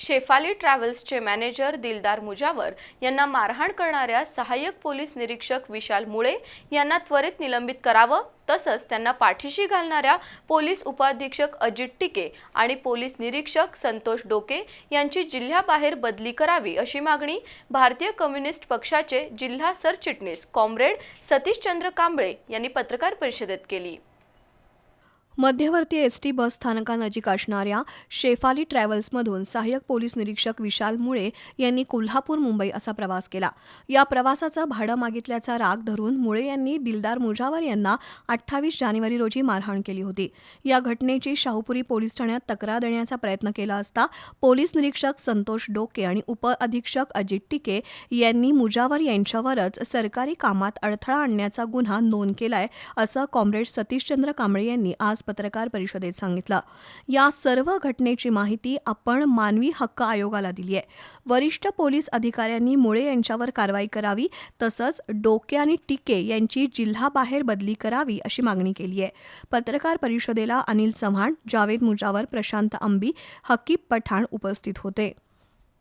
Shefali ट्रॅव्हल्सचे manager दिलदार मुजावर यांना मारहाण करणाऱ्या सहाय्यक पोलीस निरीक्षक विशाल मुळे यांना त्वरित निलंबित करावं तसंच त्यांना पाठीशी घालणाऱ्या पोलीस उपाधीक्षक अजित टिके आणि पोलीस निरीक्षक संतोष डोके यांची जिल्ह्याबाहेर बदली करावी अशी मागणी भारतीय कम्युनिस्ट पक्षाचे जिल्हा सरचिटणीस कॉम्रेड सतीशचंद्र कांबळे यांनी पत्रकार परिषदेत केली. मध्यवर्ती एस टी बस स्थानकानजीक असणाऱ्या शेफाली ट्रॅव्हल्समधून सहाय्यक पोलीस निरीक्षक विशाल मुळे यांनी कोल्हापूर मुंबई असा प्रवास केला. या प्रवासाचं भाडं मागितल्याचा राग धरून मुळे यांनी दिलदार मुजावर यांना अठ्ठावीस जानेवारी रोजी मारहाण केली होती. या घटनेची शाहूपुरी पोलीस ठाण्यात तक्रार देण्याचा प्रयत्न केला असता पोलीस निरीक्षक संतोष डोके आणि उपअधीक्षक अजित टिके यांनी मुजावर यांच्यावरच सरकारी कामात अडथळा आणण्याचा गुन्हा नोंद केलाय असं कॉम्रेड सतीशचंद्र कांबळे यांनी आज पत्रकार परिषदेत सांगितलं. या सर्व घटनेची माहिती आपण मानवी हक्क आयोगाला दिली आहे वरिष्ठ पोलीस अधिकाऱ्यांनी मुळे यांच्यावर कारवाई करावी तसंच डोके आणि टिके यांची जिल्हाबाहेर बदली करावी अशी मागणी केली आहे पत्रकार परिषदेला अनिल चव्हाण जावेद मुजावर प्रशांत अंबी हकीब पठाण उपस्थित होते.